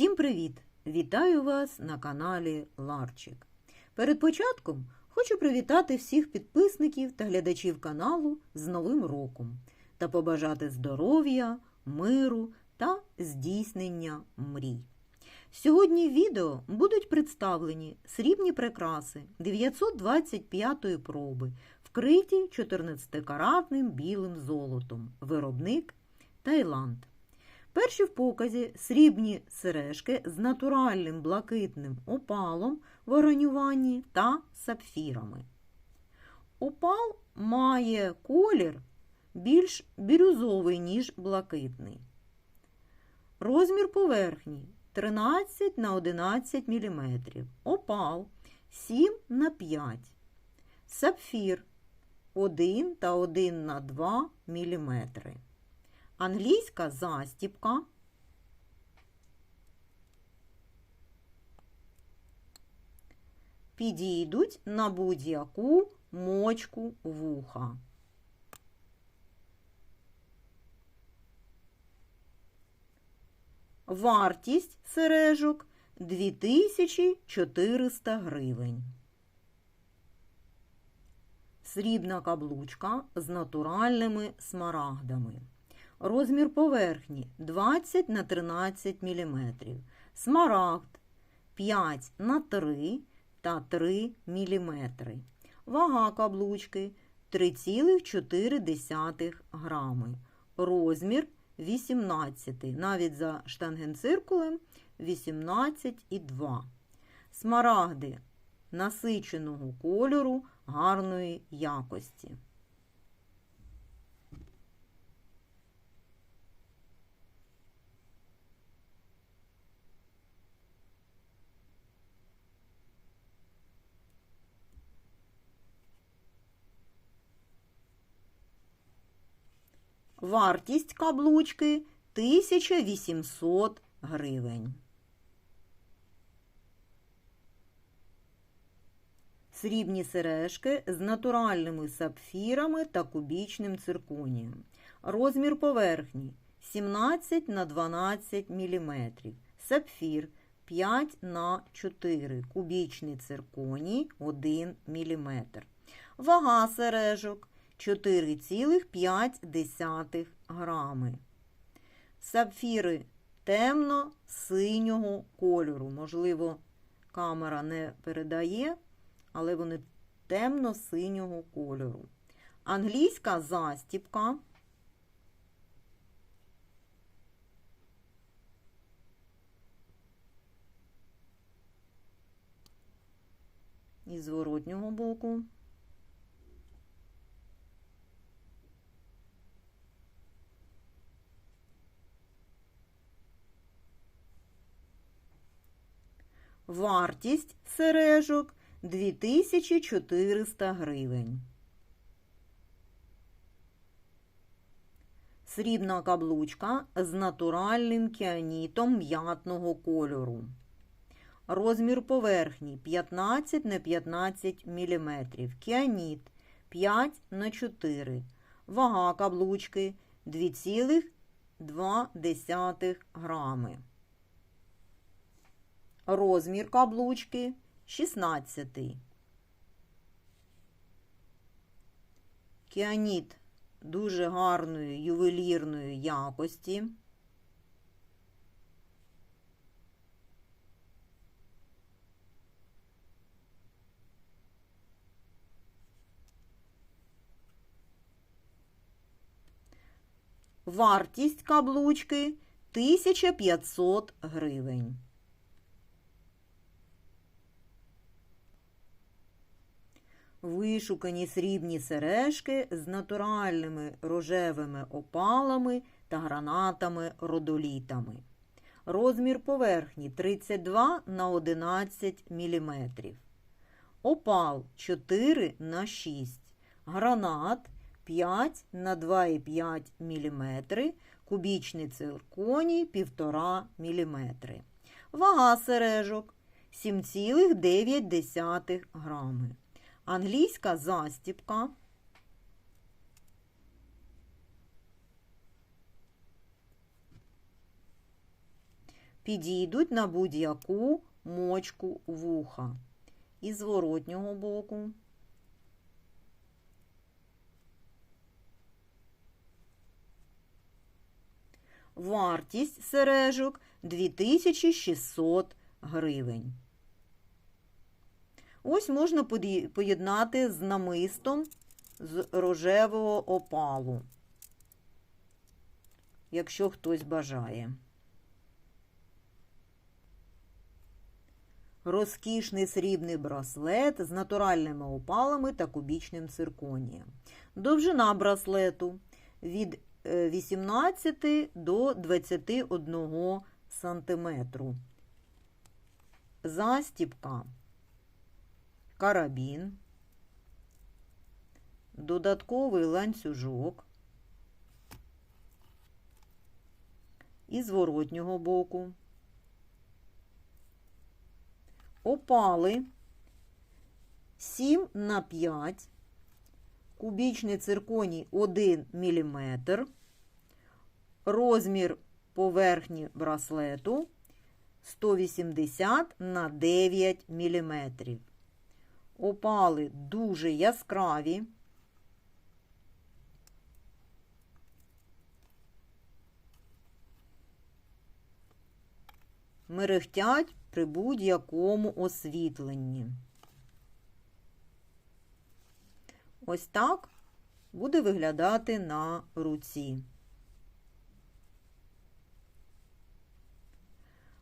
Всім привіт! Вітаю вас на каналі Ларчик. Перед початком хочу привітати всіх підписників та глядачів каналу з Новим роком та побажати здоров'я, миру та здійснення мрій. Сьогодні в відео будуть представлені срібні прикраси 925-ї проби, вкриті 14-каратним білим золотом, виробник Таїланд. Перші в показі срібні сережки з натуральним блакитним опалом в оранюванні та сапфірами. Опал має колір більш бірюзовий, ніж блакитний. Розмір поверхні 13 на 11 мм. Опал 7 на 5 Сапфір 1 та 1 на 2 мм. Англійська застіпка. Підійдуть на будь-яку мочку вуха. Вартість сережок 2400 гривень. Срібна каблучка з натуральними смарагдами. Розмір поверхні 20 на 13 мм. Смарагд 5 на 3 та 3 мм. Вага каблучки 3,4 грами. Розмір 18, навіть за штангенциркулем 18,2. Смарагди насиченого кольору гарної якості. Вартість каблучки 1800 гривень. Срібні сережки з натуральними сапфірами та кубічним цирконієм. Розмір поверхні 17 на 12 мм. Сапфір 5 на 4 кубічний цирконій 1 мм. Вага сережок 4,5 грами. Сапфіри темно-синього кольору. Можливо, камера не передає, але вони темно-синього кольору. Англійська застіпка. І зворотнього боку. Вартість сережок 2400 гривень. Срібна каблучка з натуральним кіанітом м'ятного кольору. Розмір поверхні 15 на 15 мм. Кіаніт 5 на 4 Вага каблучки 2,2 грами. Розмір каблучки 16. Кіаніт дуже гарної ювелірної якості. Вартість каблучки 1500 гривень. Вишукані срібні сережки з натуральними рожевими опалами та гранатами-родолітами. Розмір поверхні 32 на 11 мм. Опал 4 на 6 Гранат 5 на 2,5 мм. Кубічний цирконій 1,5 мм. Вага сережок 7,9 грами. Англійська застіпка. підійдуть на будь-яку мочку вуха. І зворотнього боку. Вартість сережок 2600 гривень. Ось можна поєднати з намистом з рожевого опалу, якщо хтось бажає. Розкішний срібний браслет з натуральними опалами та кубічним цирконієм. Довжина браслету від е, 18 до 21 сантиметру. Застіпка, карабін, додатковий ланцюжок і зворотнього боку. Опали 7 на 5, кубічний цирконій 1 мм, розмір поверхні браслету 180 на 9 мм. Опали дуже яскраві. Мерехтять при будь-якому освітленні. Ось так буде виглядати на руці.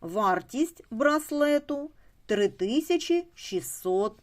Вартість браслету 3600